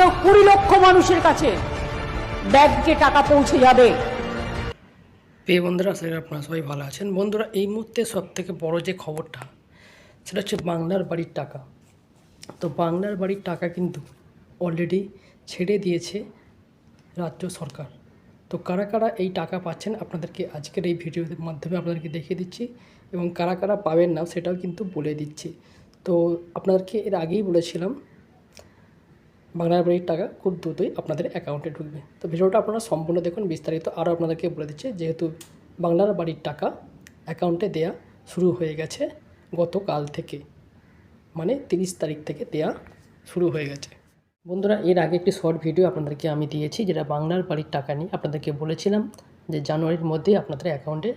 আজকেও কুড়ি লক্ষ মানুষের কাছে ব্যাংকে টাকা পৌঁছে যাবে। প্রিয় বন্ধুরা করি আপনারা সবাই ভালো আছেন। বন্ধুরা, এই মুহূর্তে সব থেকে বড় যে খবরটা, সেটা হচ্ছে বাংলার বাড়ির টাকা। তো বাংলার বাড়ির টাকা কিন্তু অলরেডি ছেড়ে দিয়েছে রাজ্য সরকার। তো কারা কারা এই টাকা পাচ্ছেন, আপনাদেরকে আজকের এই ভিডিওর মাধ্যমে আপনাদেরকে দেখিয়ে দিচ্ছি এবং কারা কারা পাবেন না, সেটাও কিন্তু বলে দিচ্ছি। তো আপনাদেরকে এর আগেই বলেছিলাম বাংলার বাড়ির টাকা খুব দ্রুতই আপনাদের অ্যাকাউন্টে ঢুকবে। তো ভিডিওটা আপনারা সম্পূর্ণ দেখুন, বিস্তারিত আরও আপনাদেরকে বলে দিচ্ছে। যেহেতু বাংলার বাড়ির টাকা অ্যাকাউন্টে দেয়া শুরু হয়ে গেছে গতকাল থেকে মানে তিরিশ তারিখ থেকে দেয়া শুরু হয়ে গেছে। বন্ধুরা, এর আগে একটি শর্ট ভিডিও আপনাদেরকে আমি দিয়েছি, যেটা বাংলার বাড়ির টাকা নিয়ে আপনাদেরকে বলেছিলাম যে জানুয়ারির মধ্যে আপনাদের অ্যাকাউন্টে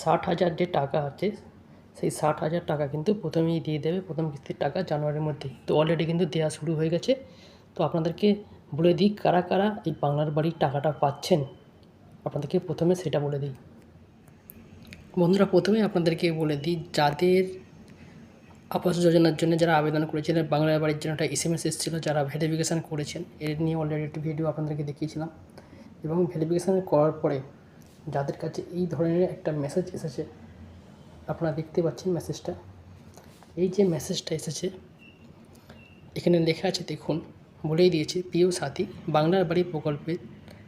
ষাট হাজার যে টাকা আছে, সেই ষাট হাজার টাকা কিন্তু প্রথমেই দিয়ে দেবে, প্রথম কিস্তির টাকা জানুয়ারির মধ্যেই। তো অলরেডি কিন্তু দেওয়া শুরু হয়ে গেছে। তো আপনাদেরকে বলে দিই, কারা কারা এই বাংলার বাড়ির টাকাটা পাচ্ছেন, আপনাদেরকে প্রথমে সেটা বলে দিই। বন্ধুরা প্রথমে আপনাদেরকে বলে দিই, যাদের আবাস যোজনার জন্য যারা আবেদন করেছিলেন বাংলার বাড়ির জন্য একটা এস এম এস এসেছিল, যারা ভেরিফিকেশান করেছেন, এর নিয়ে অলরেডি একটি ভিডিও আপনাদেরকে দেখিয়েছিলাম। এবং ভেরিফিকেশান করার পরে যাদের কাছে এই ধরনের একটা মেসেজ এসেছে, আপনারা দেখতে পাচ্ছেন মেসেজটা এই যে মেসেজটা এসেছে, এখানে লেখা আছে, দেখুন বলেই দিয়েছে প্রিয় সাথী, বাংলার বাড়ি প্রকল্পে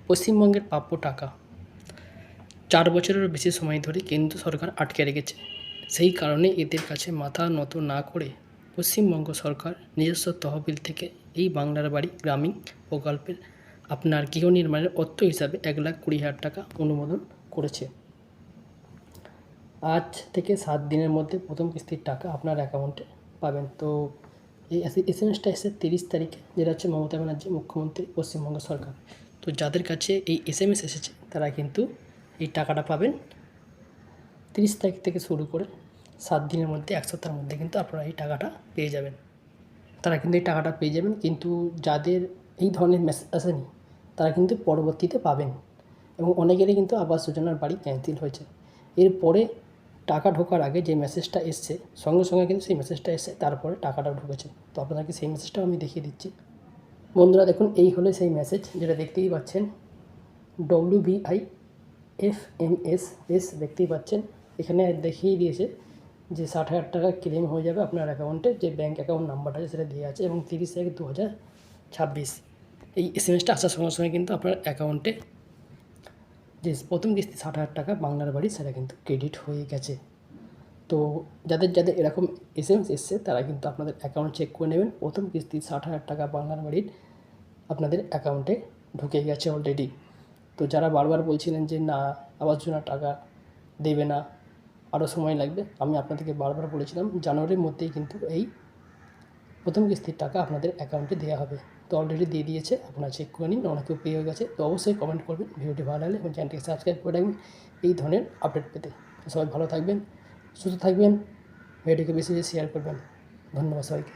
পশ্চিমবঙ্গের প্রাপ্য টাকা। চার বছরেরও বেশি সময় ধরে কেন্দ্র সরকার আটকে রেখেছে। সেই কারণে এদের কাছে মাথা নত না করে পশ্চিমবঙ্গ সরকার নিজস্ব তহবিল থেকে এই বাংলার বাড়ি গ্রামীণ প্রকল্পের আপনার গৃহ নির্মাণের অর্থ হিসাবে এক লাখ কুড়ি হাজার টাকা অনুমোদন করেছে। আজ থেকে সাত দিনের মধ্যে প্রথম কিস্তির টাকা আপনার অ্যাকাউন্টে পাবেন। তো এই এস এম এসটা এসে তিরিশ তারিখে যেটা হচ্ছে মমতা ব্যানার্জি, মুখ্যমন্ত্রী, পশ্চিমবঙ্গ সরকার। তো যাদের কাছে এই এস এম এস এসেছে, তারা কিন্তু এই টাকাটা পাবেন তিরিশ তারিখ থেকে শুরু করে সাত দিনের মধ্যে, এক সপ্তাহের মধ্যে কিন্তু আপনারা এই টাকাটা পেয়ে যাবেন। তারা কিন্তু এই টাকাটা পেয়ে যাবেন, কিন্তু যাদের এই ধরনের মেসেজ আসেনি, তারা কিন্তু পরবর্তীতে পাবেন। এবং অনেকেরই কিন্তু আবাস যোজনার বাড়ি ক্যান্সেল হয়েছে। এরপরে টাকা ঢোকার আগে যে মেসেজটা এসছে, সঙ্গে সঙ্গে কিন্তু সেই মেসেজটা এসে তারপরে টাকাটা ঢুকেছে। তো আপনাদেরকে সেই মেসেজটাও আমি দেখিয়ে দিচ্ছি। বন্ধুরা, দেখুন, এই হলো সেই মেসেজ যেটা দেখতেই পাচ্ছেন। ডব্লিউ বিআই এফ এম এস এস দেখতেই পাচ্ছেন। এখানে দেখিয়ে দিয়েছে যে ষাট হাজার টাকা ক্লেম হয়ে যাবে আপনার অ্যাকাউন্টে যে ব্যাঙ্ক অ্যাকাউন্ট নাম্বারটা আছে সেটা দেওয়া আছে এবং তিরিশ এক দু হাজার ছাব্বিশ। এই এস এম এসটা আসার সঙ্গে সঙ্গে কিন্তু আপনার অ্যাকাউন্টে যে প্রথম কিস্তি ষাট হাজার টাকা বাংলার বাড়ি, সেটা কিন্তু ক্রেডিট হয়ে গেছে। তো যাদের যাদের এরকম এস এম এস এসছে, তারা কিন্তু আপনাদের অ্যাকাউন্ট চেক করে নেবেন। প্রথম কিস্তি ষাট হাজার টাকা বাংলার বাড়ির আপনাদের অ্যাকাউন্টে ঢুকে গেছে অলরেডি তো যারা বারবার বলছিলেন যে না আবাস যোজনার টাকা দেবে না আরও সময় লাগবে, আমি আপনাদেরকে বারবার বলেছিলাম, জানুয়ারির মধ্যেই কিন্তু এই প্রথম কিস্তির টাকা আপনাদের অ্যাকাউন্টে দেওয়া হবে। তো অলরেডি দিয়ে দিয়েছে আপনারা চেক করে নিন অনেকেও পেয়ে হয়ে গেছে, তো অবশ্যই কমেন্ট করবেন, ভিডিওটি ভালো লাগলে এবং চ্যানেলটিকে সাবস্ক্রাইব করে রাখবেন, এই ধরনের আপডেট পেতে। সবাই ভালো থাকবেন, সুস্থ থাকবেন ভিডিওকে বেশি বেশি শেয়ার করবেন, ধন্যবাদ সবাইকে।